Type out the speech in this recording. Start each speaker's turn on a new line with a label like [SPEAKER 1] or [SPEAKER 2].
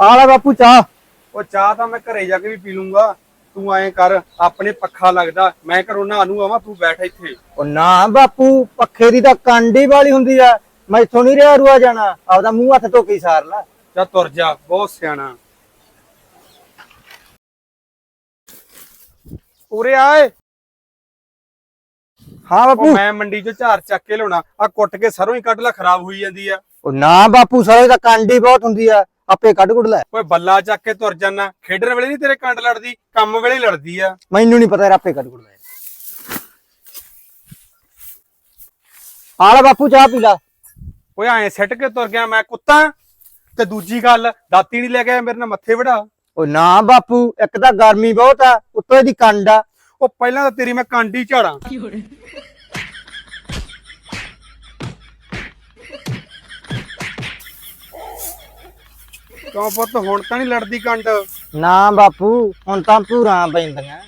[SPEAKER 1] ਆ ਲੈ ਬਾਪੂ ਚਾਹ।
[SPEAKER 2] ਉਹ ਚਾਹ ਤਾਂ ਮੈਂ ਘਰੇ ਜਾ ਕੇ ਵੀ ਪੀ ਲੂੰਗਾ। ਤੂੰ ਐਂ ਕਰ ਆਪਣੇ ਪੱਖਾ ਲੱਗਦਾ। ਮੈਂ ਘਰੋਂ ਨਹਾ ਨੂੰ ਆਵਾਂ ਤੂੰ ਬੈਠ ਇੱਥੇ।
[SPEAKER 1] ਉਹ ਨਾ ਬਾਪੂ ਪੱਖੇ ਦੀ ਤਾਂ ਕਾਂਡੀ ਵਾਲੀ ਹੁੰਦੀ ਆ। ਮੈਥੋਂ ਨਹੀਂ ਰਿਹਾ ਰੁਆ ਜਾਣਾ। ਆਪਦਾ ਮੂੰਹ ਹੱਥ ਧੋ ਕੇ ਹੀ ਸਾਰ ਲੈ।
[SPEAKER 2] ਜਾ ਤੁਰ ਜਾ ਬਹੁਤ ਸਿਆਣਾ। ਉਰੇ ਆਏ
[SPEAKER 1] ਹਾਂ
[SPEAKER 2] ਉਹ
[SPEAKER 1] ਬਾਪੂ
[SPEAKER 2] ਮੈਂ ਮੰਡੀ ਚੋਂ ਝਾਰ ਚੱਕ ਕੇ ਲਿਆਉਣਾ। ਆ ਕੁੱਟ ਕੇ ਸਰੋਂ ਹੀ ਕੱਢ ਲੈ ਖਰਾਬ ਹੋਈ ਜਾਂਦੀ ਆ।
[SPEAKER 1] ਉਹ ਨਾ ਬਾਪੂ ਸਾਰੇ ਤਾਂ ਕਾਂਡੀ ਬਹੁਤ ਹੁੰਦੀ ਆ। ਆਪੇ ਕੱਢ ਕੁੱਢ ਲੈ।
[SPEAKER 2] ਓਏ ਬੱਲਾ ਚੱਕ ਕੇ ਤੁਰ ਜਾਣਾ ਖੇਡਣ ਵੇਲੇ ਨਹੀਂ ਤੇਰੇ ਕੰਡ ਲੜਦੀ ਕੰਮ ਵੇਲੇ ਲੜਦੀ ਆ।
[SPEAKER 1] ਮੈਨੂੰ ਨਹੀਂ ਪਤਾ ਯਾਰ ਆਪੇ ਕੱਢ ਕੁੱਢ ਲੈ। ਆ ਲੈ ਬਾਪੂ ਚਾਹ ਪੀ ਲਾ।
[SPEAKER 2] ਓਏ ਐਂ ਸਿੱਟ ਕੇ ਤੁਰ ਗਿਆ ਮੈਂ ਕੁੱਤਾ। ਤੇ ਦੂਜੀ ਗੱਲ ਦਾਤੀ ਨਹੀਂ ਲੈ ਕੇ ਆਇਆ ਮੇਰੇ ਨਾਲ ਮੱਥੇ ਵੜਾ।
[SPEAKER 1] ਉਹ ਨਾ ਬਾਪੂ ਇੱਕ ਤਾਂ ਗਰਮੀ ਬਹੁਤ ਆ ਉੱਤੋਂ ਇਹਦੀ ਕੰਡ ਆ।
[SPEAKER 2] ਉਹ ਪਹਿਲਾਂ ਤਾਂ ਤੇਰੀ ਮੈਂ ਕਾਂਡੀ ਝਾੜਾਂ। ਕਿਉਂ ਪੁੱਤ ਹੁਣ ਤਾਂ ਨਹੀਂ ਲੜਦੀ ਕੰਡ?
[SPEAKER 1] ਨਾ ਬਾਪੂ ਹੁਣ ਤਾਂ ਪੂਰਾ ਪੈਂਦੀਆਂ।